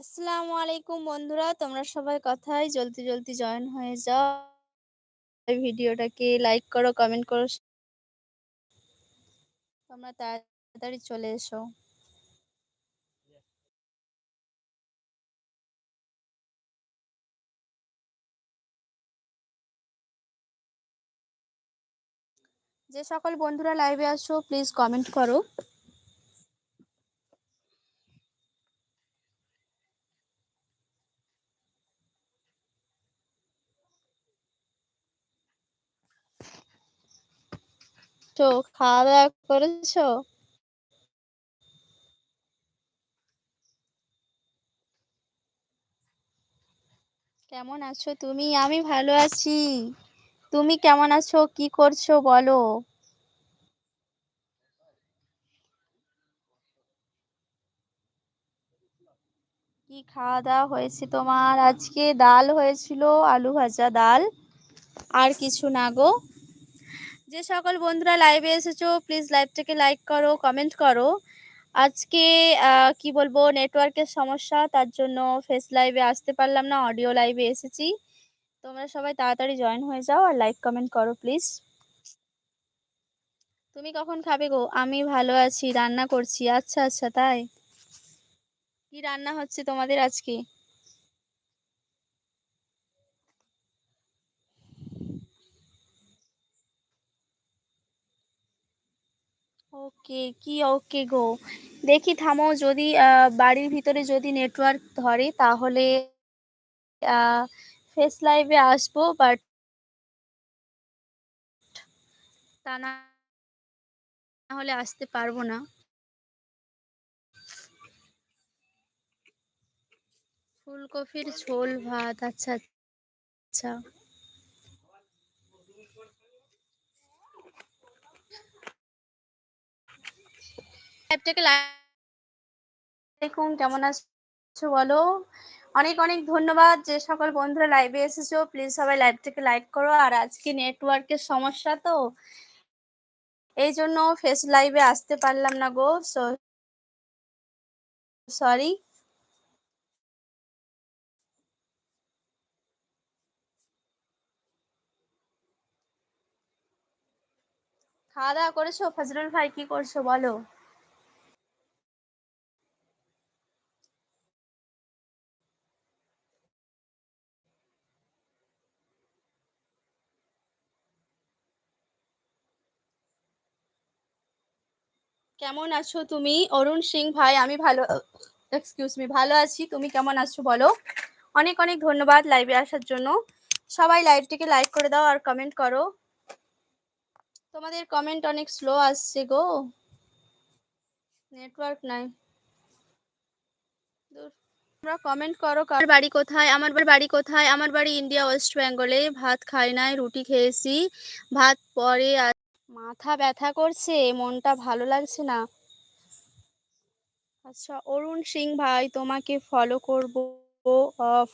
আসসালামু আলাইকুম বন্ধুরা, তোমরা সবাই কথায়? জলদি জলদি জয়েন হয়ে যাও। ভিডিওটাকে লাইক করো কমেন্ট করো। তোমরা তাড়াতাড়ি চলে এসো। যে সকল বন্ধুরা লাইভে আসো প্লিজ কমেন্ট করো। তো খাওয়া দাওয়া করেছ? কেমন আছো তুমি? আমি ভালো আছি। তুমি কেমন আছো? কি করছ বলো? কি খাওয়া দাওয়া হয়েছে তোমার? আজকে ডাল হয়েছিল, আলু ভাজা ডাল। আর কিছু না গো। যে সকল বন্ধুরা লাইভে এসেছ প্লিজ লাইভটাকে লাইক করো কমেন্ট করো। আজকে কি বলব নেটওয়ার্কের সমস্যা, তার জন্য ফেস লাইভে আসতে পারলাম না অডিও লাইভে এসেছি। তোমরা সবাই তাড়াতাড়ি জয়েন হয়ে যাও আর লাইক কমেন্ট করো প্লিজ তুমি কখন খাবে গো? আমি ভালো আছি, রান্না করছি। আচ্ছা আচ্ছা তাই। কি রান্না হচ্ছে তোমাদের আজকে? ওকে কি ওকে গো? দেখি থামো যদি আহ, বাড়ির ভিতরে যদি নেটওয়ার্ক ধরে তাহলে ফেস লাইভে আসব বাট তা না হলে আসতে পারব না। ফুলকপির ঝোল ভাত আচ্ছা আচ্ছা। কেমন আছো বলো? অনেক অনেক ধন্যবাদ যে সকল বন্ধুরা লাইভে এসেছ। প্লিজ সবাই লাইভটাকে লাইক করো। আর আজকে নেটওয়ার্কের সমস্যা তো, এই জন্য ফেস লাইভে আসতে পারলাম না গো। সরি খাওয়া দাওয়া করেছ? ফজরুল ভাই, কি করছ বলো? কেমন আছো তুমি? অরুণ সিং ভাই, আমি ভালো এক্সকিউজ মি ভালো আছি। তুমি কেমন আছো বলো? অনেক অনেক ধন্যবাদ লাইভে আসার জন্য। সবাই লাইভটিকে লাইক করে দাও আর কমেন্ট করো। তোমাদের কমেন্ট অনেক স্লো আসছে গো। নেটওয়ার্ক নাই। তোমরা কমেন্ট করো, কার বাড়ি কোথায়? আমার বাড়ি কোথায়? আমার বাড়ি ইন্ডিয়া ওয়েস্ট বেঙ্গলে ভাত খাই নাই, রুটি খেয়েছি। ভাত পরে মাথা ব্যথা করছে, মনটা ভালো লাগছে না। আচ্ছা অরুণ সিং ভাই, তোমাকে ফলো করব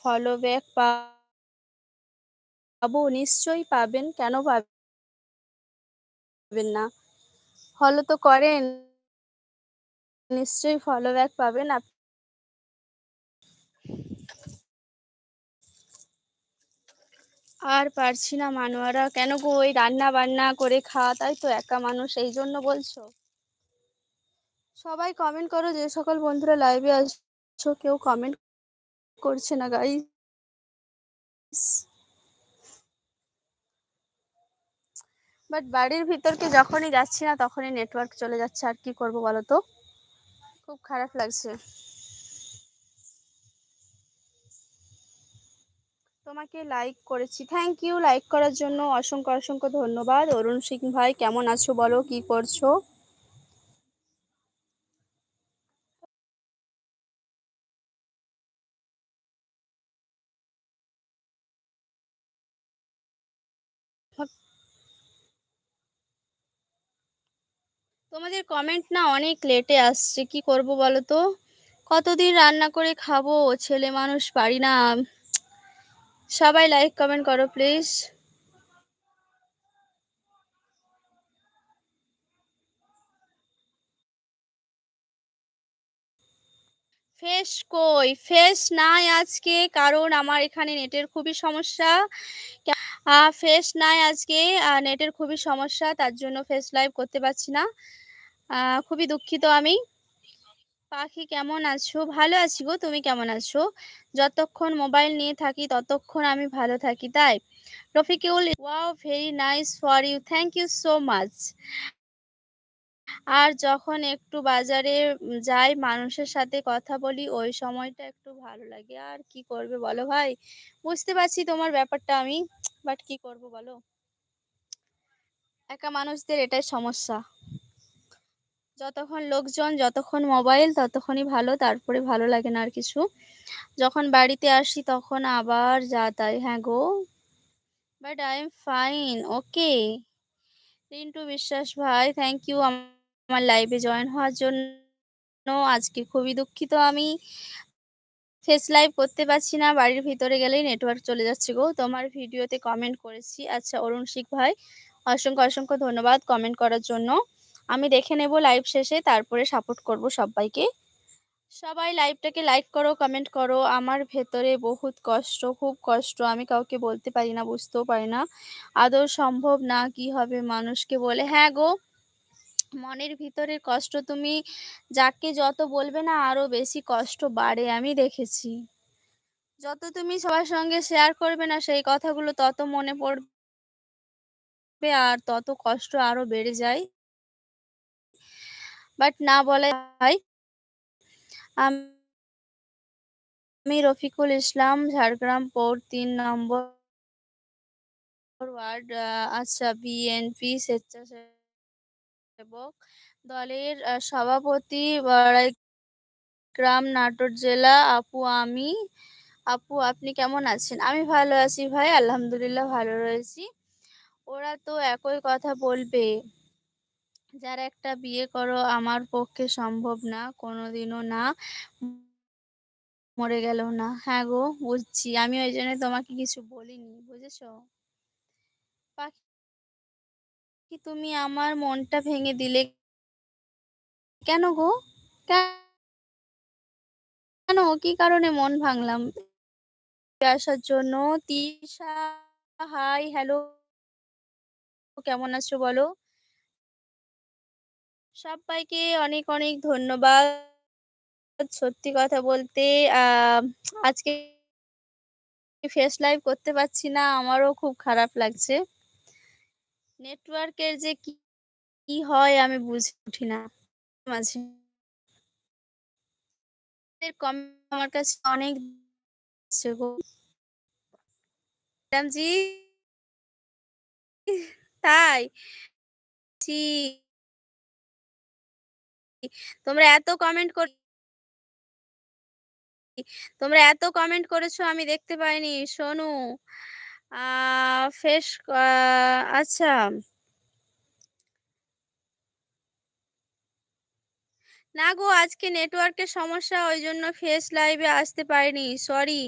ফলো ব্যাক পাবো, নিশ্চয়ই পাবেন, কেন পাবেন না? ফলো তো করেন, নিশ্চয়ই ফলো ব্যাক পাবেন আর পারছি না মানুয়ারা। কেন গো ওই রান্না বান্না করে খাওয়া? তাই তো একা মানুষ, এই জন্য বলছো? সবাই কমেন্ট করো, যে সকল বন্ধুরা লাইভে আসছো, কেউ কমেন্ট করছে না গাই বাট বাড়ির ভিতরকে যখনই যাচ্ছি না, তখনই নেটওয়ার্ক চলে যাচ্ছে। আর কি করব বলো তো? খুব খারাপ লাগছে। তোমাকে লাইক করেছি। থ্যাংক ইউ লাইক করার জন্য অসংখ্য অসংখ্য ধন্যবাদ। অরুণ সিং ভাই, কেমন আছো বলো? কি করছ? তোমাদের কমেন্ট না অনেক লেটে আসছে। কি করব বলো তো? কতদিন রান্না করে খাব? ছেলে মানুষ, পারি না। সবাই লাইক কমেন্ট করো প্লিজ ফেস কই? ফেস নাই আজকে, কারণ আমার এখানে নেটের খুবই সমস্যা। ফেস নাই আজকে নেটের খুবই সমস্যা, তার জন্য ফেস লাইভ করতে পারছি না। খুবই দুঃখিত আমি। পাখি কেমন আছো? ভালো আছি গো, তুমি কেমন আছো? যতক্ষণ মোবাইল নিয়ে থাকি, ততক্ষণ আমি ভালো থাকি, তাই? Rafikul wow very nice for you thank you so much আর যখন একটু বাজারে যাই, মানুষের সাথে কথা বলি, ওই সময়টা একটু ভালো লাগে। আর কি করবে বলো ভাই? বুঝতে পারছি তোমার ব্যাপারটা আমি বাট কি করব বলো? একা মানুষদের এটাই সমস্যা। যতক্ষণ লোকজন, যতক্ষণ মোবাইল ততক্ষণই ভালো, তারপরে ভালো লাগে না আর কিছু। যখন বাড়িতে আসি তখন আবার যা তাই। হ্যাঁ গো but I am fine okay Rintu Biswas, ভাই থ্যাংক ইউ আমার লাইভে জয়েন হওয়ার জন্য। আজকে খুবই দুঃখিত আমি। ফেস লাইভ করতে পারছি না, বাড়ির ভিতরে গেলেই নেটওয়ার্ক চলে যাচ্ছে গো। তোমার ভিডিওতে কমেন্ট করেছি। আচ্ছা অরুণ শিখ ভাই, অসংখ্য অসংখ্য ধন্যবাদ কমেন্ট করার জন্য। আমি দেখে নেব লাইভ শেষে, তারপরে সাপোর্ট করব সবাইকে। সবাই লাইভটাকে লাইক করো কমেন্ট করো। আমার ভেতরে বহুত কষ্ট, খুব কষ্ট। আমি কাউকে বলতে পারি না, বুঝতেও পারি না। আদৌ সম্ভব না, কি হবে মানুষকে বলে হ্যাঁ গো, মনের ভিতরের কষ্ট তুমি যাকে যত বলবে না আরও বেশি কষ্ট বাড়ে, আমি দেখেছি। যত তুমি সবার সঙ্গে শেয়ার করবে না, সেই কথাগুলো তত মনে পড়বে আর তত কষ্ট আরও বেড়ে যায়। বাট না বলে হয়। আমি রফিকুল ইসলাম, ঝাড়গ্রাম পৌর তিন নম্বর ওয়ার্ড আচ্ছা বিএনপি স্বেচ্ছাসেবক দলের সভাপতি গ্রাম নাটোর জেলা। আপু, আমি, আপু, আপনি কেমন আছেন? আমি ভালো আছি ভাই, আলহামদুলিল্লাহ ভালো রয়েছি। ওরা তো একই কথা বলবে। যারা একটা বিয়ে করো, আমার পক্ষে সম্ভব না, কোনোদিনও না। মরে গেল না। হ্যাঁ গো, বুঝছি। আমি ওই জন্য তোমাকে কিছু বলিনি, বুঝেছ? পাখি তুমি আমার মনটা ভেঙে দিলে কেন গো? কেন? কি কারণে মন ভাঙলাম? আসার জন্য তিশা, হাই, হ্যালো, কেমন আছো বলো? সবাইকে অনেক অনেক ধন্যবাদ। সত্যি কথা বলতে আজকে ফেস লাইভ করতে পারছি না, আমারও খুব খারাপ লাগছে। নেটওয়ার্কের যে কি কি হয় আমি বুঝে উঠি না মাঝে। কম আমার কাছে অনেক ম্যাডামজি তাই? তোমরা এত কমেন্ট কর, তোমরা এত কমেন্ট করেছ আমি দেখতে পাইনি, সোনু। ফেস আচ্ছা। না গো, আজকে নেটওয়ার্কের সমস্যা ওই জন্য ফেস লাইভে আসতে পারিনি সরি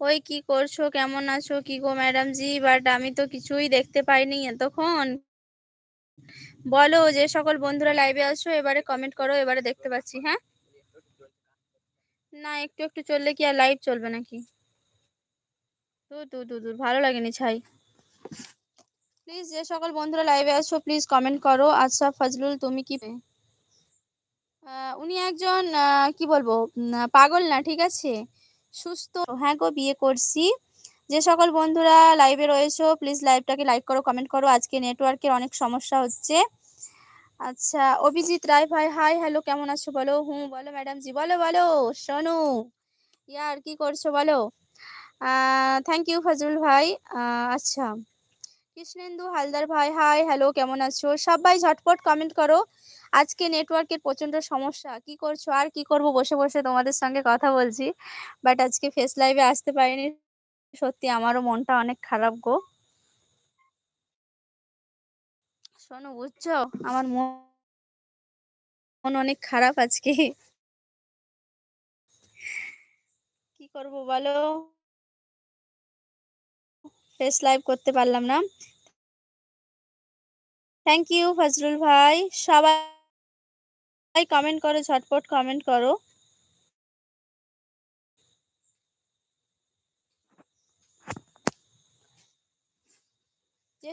ওই কি করছ, কেমন আছো, কি গো ম্যাডাম জি? বাট আমি তো কিছুই দেখতে পাইনি এতক্ষণ। বলো যে সকল বন্ধুরা লাইভে আছো এবারে কমেন্ট করো, এবারে দেখতে পাচ্ছি হ্যাঁ? না, একটু একটু চললে কি আর লাইভ চলবে নাকি? দূর দূর ভালো লাগেনি ছাই। প্লিজ যে সকল বন্ধুরা লাইভে আসো প্লিজ কমেন্ট করো। আচ্ছা ফজলুল, তুমি কি উনি একজন কি বলব পাগল না, ঠিক আছে? সুস্থ হ্যাঁ গো, বিয়ে করছি। যে সকল বন্ধুরা লাইভে রয়েছো প্লিজ লাইভটাকে লাইক করো কমেন্ট করো। আজকে নেটওয়ার্কের অনেক সমস্যা হচ্ছে। আচ্ছা অভিজিৎ রায় ভাই হাই হ্যালো কেমন আছো বলো? হুম, বলো ম্যাডাম জি বলো বলো, শোনো। ইয়ার, কি করছ বলো? থ্যাংক ইউ ফজল ভাই। আচ্ছা কৃষ্ণেন্দু হালদার ভাই হাই হ্যালো কেমন আছো? সবাই ঝটপট কমেন্ট করো। আজকে নেটওয়ার্কের প্রচণ্ড সমস্যা। কি করছ? আর কি করব? বসে বসে তোমাদের সঙ্গে কথা বলছি। বাট আজকে ফেস লাইভে আসতে পারিনি। সত্যি আমারও মনটা অনেক খারাপ গো। শোনো, বুঝছ? আমার মন অনেক খারাপ আজকে। কি করব বলো? ফেস লাইভ করতে পারলাম না। থ্যাংক ইউ ফজলুল ভাই। সবাই কমেন্ট করো, ঝটপট কমেন্ট করো।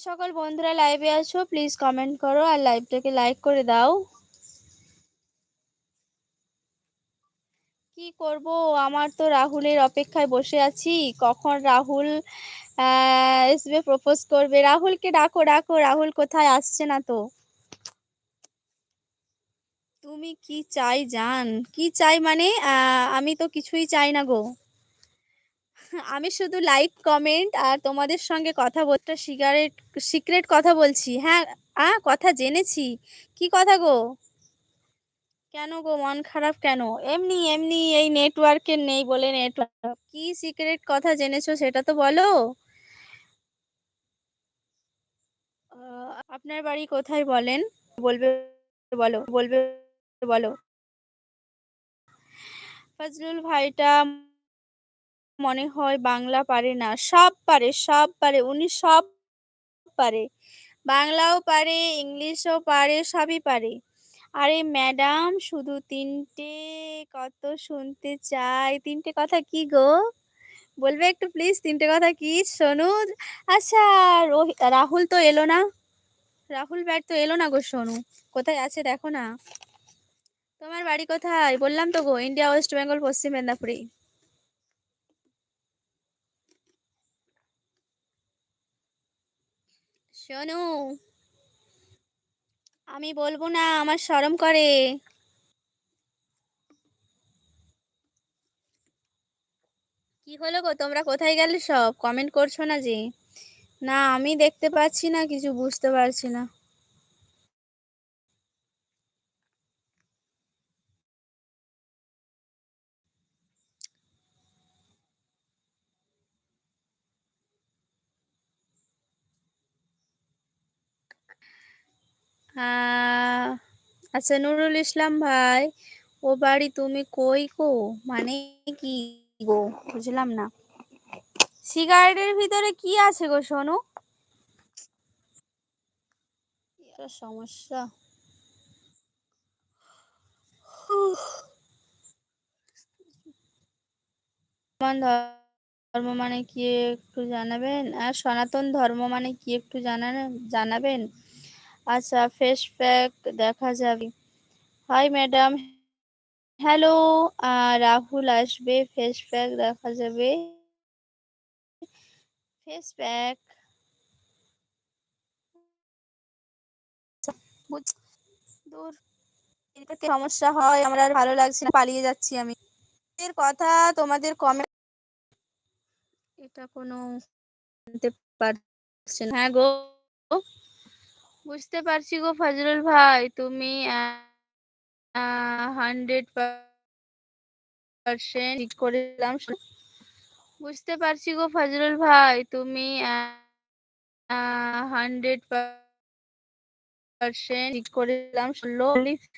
সকল বন্ধুরা লাইভে আছো প্লিজ কমেন্ট করো আর লাইভটাকে লাইক করে দাও। কি করব? আমার তো রাহুলের অপেক্ষায় বসে আছি। কখন রাহুল এসবে প্রপোজ করবে? রাহুলকে ডাকো ডাকো। রাহুল কোথায়? আসছে না তো। তুমি কি চাই জান? কি চাই মানে আমি তো কিছুই চাই না গো। আমি শুধু লাইক কমেন্ট আর তোমাদের সঙ্গে কথা বলতে সিগারেট সিক্রেট কথা বলছি। হ্যাঁ আ কথা জেনেছি। কি কথা গো? কেন গো? মন খারাপ কেন? এমনি এমনি এই নেটওয়ার্কের নেই বলে নেটওয়ার্ক কি সিক্রেট কথা জেনেছো সেটা তো বলো। আপনার বাড়ি কোথায় বলেন? বলবে, বলো বলবে, বলো। ফজলুল ভাইটা মনে হয় বাংলা পারে না। সব পারে সব পারে, উনি সব পারে। বাংলাও পারে, ইংলিশও পারে, সবই পারে। আরে ম্যাডাম, শুধু তিনটে কত শুনতে চাই। তিনটে কথা কি গো? বলবে একটু প্লিজ তিনটে কথা কি? শোনু। আচ্ছা রাহুল তো এলো না। রাহুল ব্যাট তো এলো না গো সোনু কোথায় আছে দেখো না। তোমার বাড়ি কোথায়? বললাম তো গো, ইন্ডিয়া, ওয়েস্ট বেঙ্গল, পশ্চিম মেদিনীপুরে। শোনু, আমি বলব না, আমার শরম করে। কি হলো গো, তোমরা কোথায় গেলে সব? কমেন্ট করছ না যে? না, আমি দেখতে পাচ্ছি না, কিছু বুঝতে পারছি না। আচ্ছা নুরুল ইসলাম ভাই, ও বাড়ি তুমি কই কো মানে কি গো? বুঝলাম না। সিগারেটের ভিতরে কি আছে গো সোনু? সমস্যা। ধর্ম মানে কি একটু জানাবেন? আর সনাতন ধর্ম মানে কি একটু জানাবেন জানাবেন? আচ্ছা ফেস প্যাক দেখা যাবে। হাই ম্যাডাম হ্যালো রাহুল আসবে ফেস প্যাক দেখা যাবে। ফেস প্যাক দূর সমস্যা হয়, আমার আর ভালো লাগছে না, পালিয়ে যাচ্ছি আমি। এর কথা তোমাদের কমেন্ট এটা কোনো জানতে পারছি না। হ্যাঁ গো। বুঝতে পারছি গো ফজলুল ভাই, তুমি হান্ড্রেড পার্সেন্ট ঠিক করেছিলাম বুঝতে পারছি গো ফজলুল ভাই, তুমি হান্ড্রেড পার্সেন্ট ঠিক করেছিলাম ষোলো